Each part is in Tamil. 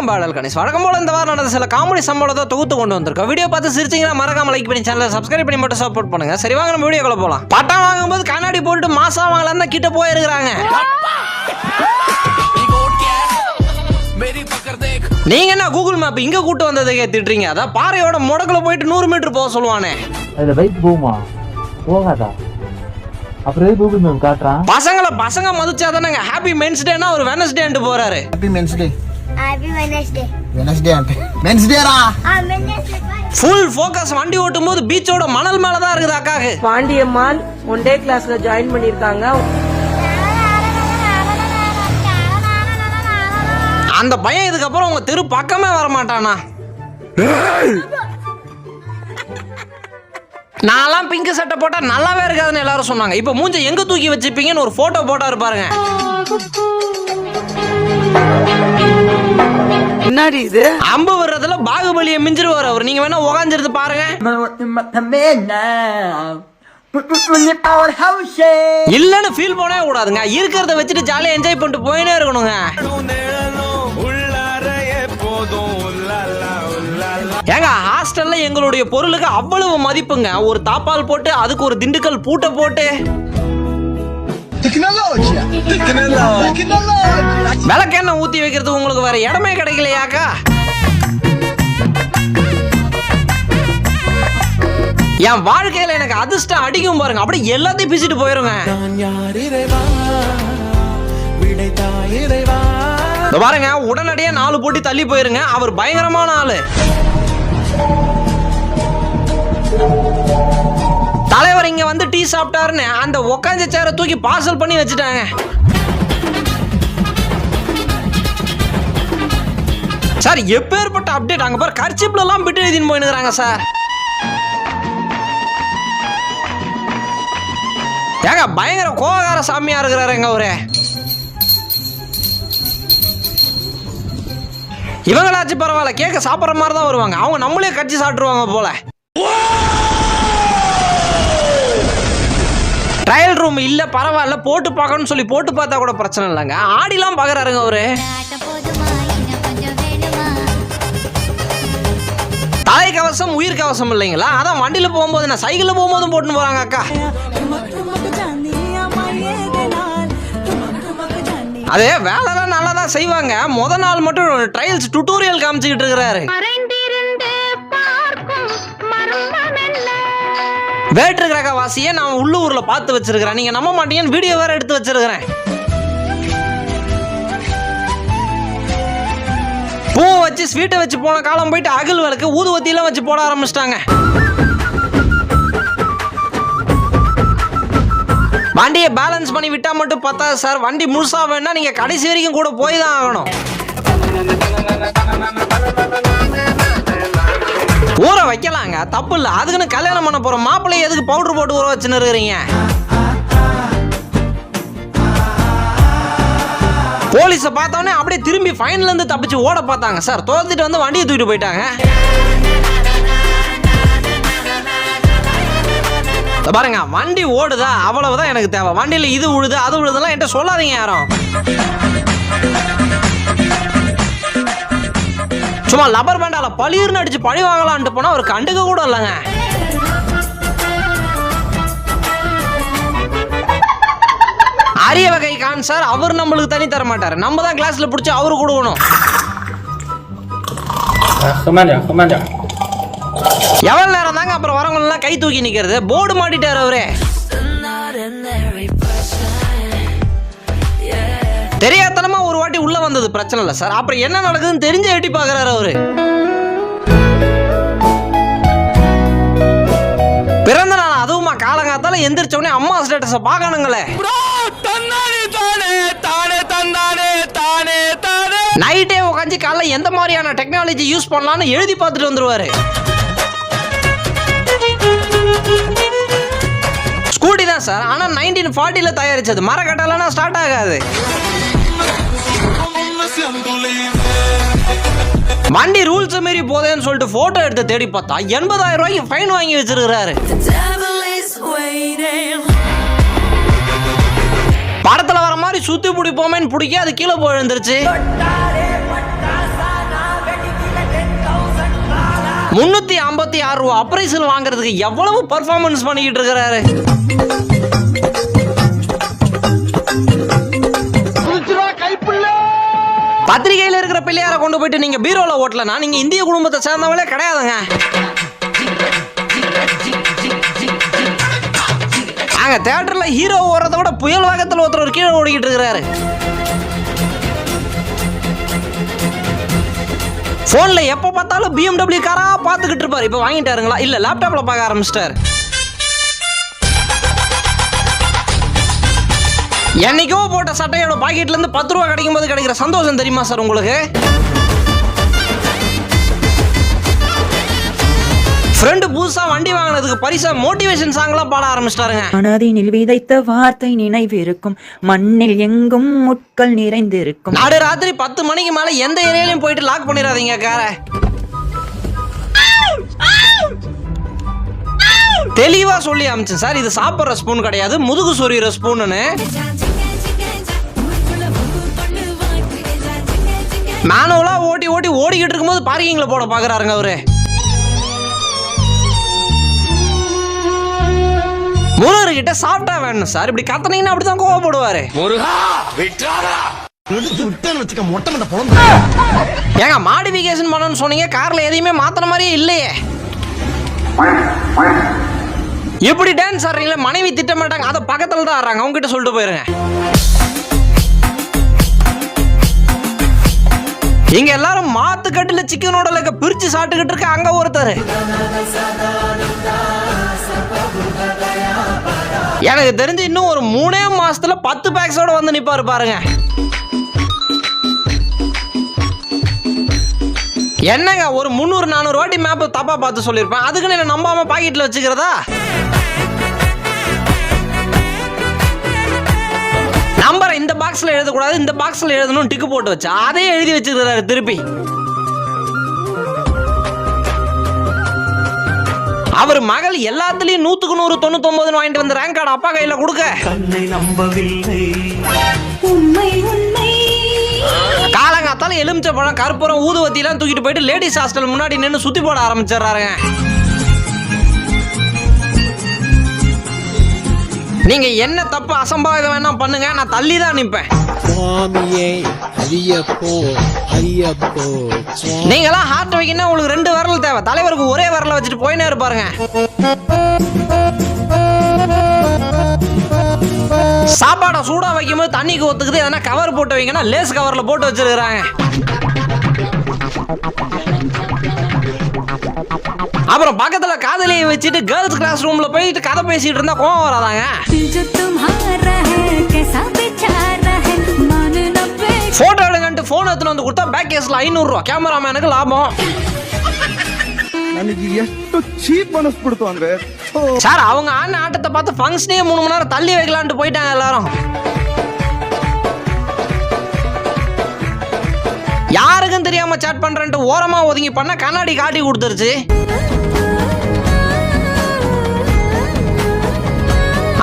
வணக்கம் பாடல் கணேஷ். வணக்கம் போல இந்த வாரம் நடந்த சில காமெடி சம்பளத்தை தொகுத்து கொண்டு வந்திருக்கோம். வீடியோ பார்த்து சிரிச்சீங்கன்னா மறக்காம லைக் பண்ணி சேனலை சப்ஸ்கிரைப் பண்ணி மட்டும் சப்போர்ட் பண்ணுங்க. சரி வாங்க நம்ம வீடியோக்குள்ள போகலாம் பட்டம் வாங்கும்போது கண்ணாடி போட்டுட்டு மாசம் வாங்கலாம் தான் கிட்ட போயிருக்கிறாங்க. நீங்க என்ன கூகுள் மேப் இங்க கூட்டு வந்ததை திட்டுறீங்க அதான் பாறையோட முடக்குல போயிட்டு நூறு மீட்டர் போக சொல்லுவானே. அதுல பைக் போகுமா? போகாதா? அப்புறம் கூகுள் மேம் காட்டுறான்? பசங்களை பசங்க மதிச்சாதானங்க. ஹாப்பி மென்ஸ் டேனா ஒரு வெனஸ்டேன்ட்டு போறாரு. Happy men's day full focus வண்டி ஓட்டும் போது பீச்சோட மணல் மேல தான் இருக்குது அக்காக்கு. பாண்டியம்மாள் ஒன் டே கிளாஸ்ல ஜாயின் பண்ணிருக்காங்க அந்த பையன் இதுக்கப்புறம் உங்க தெரு பக்கமே வர மாட்டானா? நான்லாம் பிங்க் சட்டை போட்டால் நல்லாவே இருக்காதுன்னு எல்லாரும் சொன்னாங்க. இப்போ மூஞ்ச எங்கே தூக்கி வச்சிருப்பீங்கன்னு ஒரு ஃபோட்டோ போட்டா இருப்பாருங்க என்னடி இது? அம்பு வர்றதுல பாகுபலிய மிஞ்சிருவார் அவர். நீங்க வேணா உக்காந்துருந்து பாருங்க. இல்லன்னு ஃபீல் பண்ணவே கூடாதுங்க. இருக்கிறத வச்சுட்டு ஜாலியா என்ஜாய் பண்ணிட்டு போயினே இருக்கணுங்க. ஏங்க ஹாஸ்டல்ல எங்களுடைய பொருளுக்கு அவ்வளவு மதிப்புங்க. ஒரு தாப்பால் போட்டு அதுக்கு ஒரு திண்டுக்கல் பூட்டை போட்டு. விளக்கெண்ணெய் ஊத்தி வைக்கிறதுக்கு உங்களுக்கு வேற இடமே கிடைக்கலையாக்கா? என் வாழ்க்கையில எனக்கு அதிர்ஷ்டம் அடிக்கும் பாருங்க. அப்படியே எல்லாத்தையும் பிச்சுட்டு போயிருங்க. பாருங்க உடனடியே நாலு போட்டி தள்ளி போயிருங்க. அவர் பயங்கரமான ஆளு. தலைவர் இங்க வந்து டீ சாப்பிட்டாருன்னு அந்த உக்காஞ்ச சேரை தூக்கி பார்சல் பண்ணி வச்சுட்டாங்க. சார் எப்பேற்பட்ட அப்டேட் அங்க பாரு கர்ச்சிப்ல எல்லாம் பிட்டு எழுதின்னு போயினுக்கிறாங்க சார் ஏங்க பயங்கர கோகார சாமியா இருக்கிறாருங்க அவரு இவங்களாச்சும் பரவாயில்ல கேக்க சாப்பிட்ற மாதிரி தான் வருவாங்க. அவங்க நம்மளே கட்சி சாப்பிட்டுருவாங்க போல. ட்ரையல் ரூம் இல்ல பரவாயில்ல போட்டு பார்க்கணும்னு சொல்லி போட்டு பார்த்தா கூட பிரச்சனை இல்லைங்க. ஆடிலாம் பார்க்குறாருங்க அவரு. தலை கவசம் உயிர் கவசம் இல்லைங்களா? அதான் வண்டியில போகும்போது நான் சைக்கிள்ல போகும்போதும் போட்டுன்னு போறாங்க அக்கா. அதே வேலைலாம் நல்லா தான் செய்வாங்க. முத நாள் மட்டும் ட்ரையல்ஸ் டுட்டோரியல் காமிச்சுக்கிட்டு இருக்கிறாரு. வேற்று கிரக வாசியை நான் உள்ளூரில் பார்த்து வச்சிருக்கிறேன். நீங்கள் நம்ப மாட்டீங்கன்னு வீடியோ வேற எடுத்து வச்சிருக்கிறேன். பூ வச்சு ஸ்வீட்டை வச்சு போன காலம் போயிட்டு அகல் விளக்கு ஊதுவத்தியெல்லாம் வச்சு போட ஆரம்பிச்சிட்டாங்க. வண்டியை பேலன்ஸ் பண்ணி விட்டா மட்டும் பத்தாது சார். வண்டி முழுசா வேணா நீங்க கடைசி வரைக்கும் கூட போய் தான் ஆகணும். ஊற வைக்கலாங்க. தப்பு இல்லை. அதுக்குன்னு கல்யாணம் பண்ண போகிறோம் மாப்பிள்ளை எதுக்கு பவுடர் போட்டு ஊற வச்சுன்னு இருக்கிறீங்க? போலீஸை பார்த்தோன்னே அப்படியே திரும்பி ஃபைன்லேருந்து தப்பிச்சு ஓட பார்த்தாங்க. சார் தோத்துட்டு வந்து வண்டியை தூக்கிட்டு போயிட்டாங்க. பாருங்க வண்டி ஓடுதா? அவ்வளவுதான் எனக்கு தேவை. வண்டியில் இது உழுது அது உழுதுலாம் என்கிட்ட சொல்லாதீங்க யாரும். சும்மா லப்பர் பேண்டால பளிர்னு அடிச்சு பழி வாங்கலான்ட்டு போனா ஒரு கண்டுக்க கூட இல்லைங்க. அரிய வகை கான் சார் அவர் நம்மளுக்கு தனி தர மாட்டாரு. நம்ம தான் கிளாஸ்ல பிடிச்சி அவரு கொடுக்கணும். எவ்வளவு நேரம் தாங்க அப்புறம் வரவங்க எல்லாம் கை தூக்கி நிக்கிறது? போர்டு மாட்டிட்டாரு அவரே. தெரியாதனமா வாட்டி உள்ள வந்தது பிரச்சனை இல்லை சார் அப்புறம் என்ன நடக்குதுன்னு தெரிஞ்சு எட்டி பாக்குறாரு அவரு. பிறந்த நாள் அதுவுமா காலங்காத்தால எந்திரிச்ச உடனே அம்மா ஸ்டேட்டஸை பார்க்கணுங்களே நைட்டே உட்காந்து காலைல எந்த மாதிரியான டெக்னாலஜி யூஸ் பண்ணலாம்னு எழுதி பார்த்துட்டு வந்துருவாரு. ஸ்கூட்டி தான் சார் ஆனால் நைன்டீன் ஃபார்ட்டியில் தயாரிச்சது. மரக்கட்டலாம் ஸ்டார்ட் ஆகாது. மண்டி ரூல்ஸ் மீறி போதேன்னு சொல்லிட்டு போட்டோ எடுத்து தேடி பார்த்தா எண்பதாயிரம் ரூபாய்க்கு ஃபைன் வாங்கி வச்சிருக்கிறாரு. படத்துல வர மாதிரி சுத்தி பிடிப்போமேன்னு பிடிக்க அது கீழே போய் எழுந்துருச்சு முன்னூத்தி ஐம்பத்தி ஆறு ரூபா அப்ரைசல் வாங்குறதுக்கு எவ்வளவு பர்ஃபார்மன்ஸ் பண்ணிக்கிட்டு இருக்கிறாரு? பத்திரிகையில இருக்கிற பிள்ளையார கொண்டு போயிட்டு நீங்க பீரோல ஓட்டலனா நீங்க இந்திய குடும்பத்தை சேர்ந்தவங்களே கிடையாதுங்க. அங்க தியேட்டர்ல ஹீரோ ஓடுறத விட புயல் வேகத்தில் ஒருத்தர் ஒரு கீழே ஓடிக்கிட்டு இருக்கிறாரு. போன்ல எப்போ பார்த்தாலும் பிஎம்டபிள்யூ காரா பார்த்துக்கிட்டு இருப்பாரு. இப்போ வாங்கிட்டாருங்களா? இல்ல லேப்டாப்ல பார்க்க ஆரம்பிச்சிட்டாரு. என்னைக்கோ போட்ட சட்டையோட பாக்கெட்ல இருந்து பத்து ரூபா கிடைக்கும் போது கிடைக்கிற சந்தோஷம் தெரியுமா சார் உங்களுக்கு? ஃப்ரெண்டு புதுசா வண்டி வாங்கினதுக்கு பரிசா மோட்டிவேஷன் சாங்லாம் பாட ஆரம்பிச்சிட்டாருங்க. மனதினில் விதைத்த வார்த்தை நினைவிருக்கும். மண்ணில் எங்கும் முட்கள் நிறைந்திருக்கும். நடு ராத்திரி பத்து மணிக்கு மேல எந்த ஏரியாலையும் போயிட்டு லாக் பண்ணிடாதீங்க கார தெளிவா சொல்லி அமிச்சேன். சார் இது சாப்பிட்ற ஸ்பூன் கிடையாது. முதுகு சொரியிற ஸ்பூன்னு மேனுவலா ஓட்டி ஓட்டி ஓடிக்கிட்டு இருக்கும்போது பார்க்கிங்ல போட பாக்குறாருங்க அவரு. முருகர் கிட்ட சாப்பிட்டா வேணும் சார். இப்படி கத்தனீங்கன்னா அப்படிதான் கோவப்படுவாரு. முருகா! விட்டாரா விட்டேன்னு வச்சுக்க மொட்டை மண்டை பொழந்து ஏங்க மாடிஃபிகேஷன் பண்ணணும்னு சொன்னீங்க கார்ல எதையுமே மாத்தின மாதிரியே இல்லையே. எப்படி டான்ஸ் ஆடுறீங்களா மனைவி திட்ட மாட்டாங்க. அதை பக்கத்துல தான் ஆடுறாங்க. அவங்க கிட்ட சொல்லிட்டு போயிருங்க. இங்க எல்லாரும் மாத்து கட்டில சிக்கனோட இருக்க பிரிச்சு சாப்பிட்டுக்கிட்டு இருக்க அங்க ஒருத்தர். எனக்கு தெரிஞ்சு இன்னும் ஒரு மூணே மாசத்துல பத்து பேக்ஸோட வந்து நிப்பாரு பாருங்க. என்னங்க ஒரு முந்நூறு நானூறு வாட்டி மேப் தப்பா பார்த்து சொல்லியிருப்பேன். அதுக்குன்னு என்ன நம்பாம பாக்கெட்ல வச்சுக்கிறதா? நம்பரை இந்த பாக்ஸ்ல எழுதக்கூடாது இந்த பாக்ஸ்ல எழுதணும் டிக்கு போட்டு வச்சா அதே எழுதி வச்சிருக்கிறாரு திருப்பி. அவர் மகள் எல்லாத்துலயும் நூத்துக்கு நூறு தொண்ணூத்தொன்பதுன்னு வாங்கிட்டு வந்து ரேங்க் கார்டு அப்பா கையில கொடுக்க. காலங்காத்தால எலுமிச்சை பழம் கற்பூரம் ஊதுவத்தி எல்லாம் தூக்கிட்டு போயிட்டு லேடிஸ் ஹாஸ்டல் முன்னாடி நின்று சுத்தி போட ஆரம்பிச்சிடுறாருங்க. நீங்க என்ன தப்பு அசம்பாவிதம் வேணா பண்ணுங்க நான் தள்ளி தான் நிப்பேன் நீங்களாம் ஹார்ட் வைக்கணும் உங்களுக்கு ரெண்டு விரல் தேவை. தலைவருக்கு ஒரே விரல வச்சுட்டு போயினே இருப்பாருங்க. சாப்பாடை சூடா வைக்கும்போது தண்ணிக்கு ஒத்துக்குது. எதனா கவர் போட்டு வைங்கன்னா லேஸ் கவர்ல போட்டு வச்சிருக்காங்க அப்புறம் பக்கத்துல காதலியை வச்சுட்டு கேர்ள்ஸ் கிளாஸ் ரூம்ல போயிட்டு கதை பேசிட்டு இருந்தா கோவம் வராதாங்க. போட்டோ எடுங்கன்ட்டு போன் எடுத்துன்னு வந்து கொடுத்தா பேக் கேஸ்ல ஐநூறுரூவா. கேமராமேனுக்கு லாபம். ನನಗೆ ಎಷ್ಟು ಚೀಪ್ ಅನಿಸ್ಬಿಡ್ತು ಅಂದ್ರೆ சார் அவங்க ஆன ஆட்டத்தை பார்த்து ஃபங்க்ஷனே மூணு மணி நேரம் தள்ளி வைக்கலான்ட்டு போயிட்டாங்க எல்லாரும். யாருக்கும் தெரியாம சேட் பண்றேன்ட்டு ஓரமா ஒதுங்கி பண்ண கண்ணாடி காட்டி கொடுத்துருச்சு.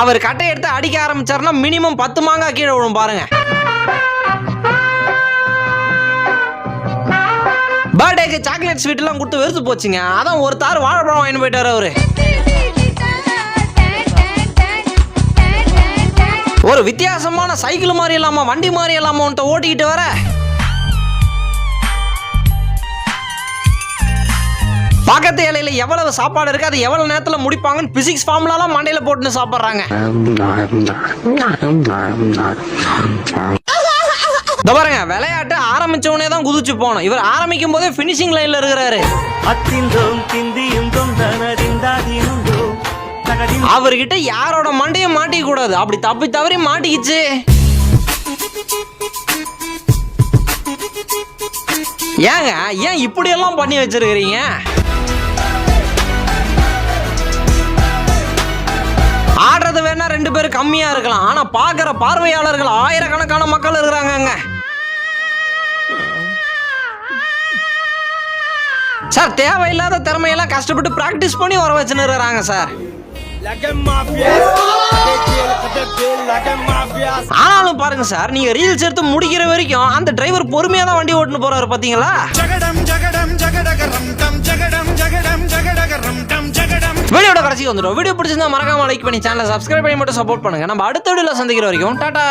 அவர் கட்டை எடுத்து அடிக்க ஆரம்பிச்சாருன்னா மினிமம் பத்து மாங்காய் கீழே விழும் பாருங்க. பர்த்டேக்கு சாக்லேட் ஸ்வீட் எல்லாம் கொடுத்து வெறுத்து போச்சுங்க. அதான் ஒரு தார் வாழைப்பழம் வாங்கிட்டு போயிட்டாரு அவரு. ஒரு வித்தியாசமான சைக்கிள் மாதிரி இல்லாம வண்டி மாதிரி இல்லாம உன்ட்ட ஓட்டிக்கிட்டு வர. பக்கத்து இலையில எவ்வளவு சாப்பாடு இருக்கு? அது எவ்வளவு நேரத்துல முடிப்பாங்கன்னு பிசிக்ஸ் ஃபார்முலாலாம் மண்டையில போட்டுன்னு சாப்பிடுறாங்க. இந்த பாருங்க விளையாட்டு ஆரம்பிச்ச உடனே தான் குதிச்சு போகணும். இவர் ஆரம்பிக்கும் போதே ஃபினிஷிங் லைன்ல இருக்கிறாரு. அவர்கிட்ட யாரோட மண்டையும் மாட்டிக்க கூடாது. அப்படி தப்பி தவறி மாட்டிக்கிச்சு. ஏங்க ஏன் இப்படி எல்லாம் பண்ணி வச்சிருக்கிறீங்க? வேணா ரெண்டு பேரும் கம்மியா இருக்கலாம். ஆனா பாக்குற பார்வையாளர்கள் ஆயிரக்கணக்கான மக்கள் இருக்கிறாங்க சார் தேவையில்லாத திறமையெல்லாம் கஷ்டப்பட்டு பிராக்டிஸ் பண்ணி வர வச்சுன்னு இருக்கிறாங்க சார் ஆனாலும் பாருங்க சார் நீங்க ரீல்ஸ் எடுத்து முடிக்கிற வரைக்கும் அந்த டிரைவர் பொறுமையா தான் வண்டி ஓட்டுன்னு போறாரு பாத்தீங்களா? ஜகடம் ஜகடம் ஜகடகரம் டம் ஜகடம் வீடியோட கடைசிக்கு வந்துடும். வீடியோ பிடிச்சிருந்தா மறக்காம லைக் பண்ணி சேனலை சப்ஸ்கிரைப் பண்ணி மட்டும் சப்போர்ட் பண்ணுங்க. நம்ம அடுத்த வீடியோல சந்திக்கிற வரைக்கும் டாடா!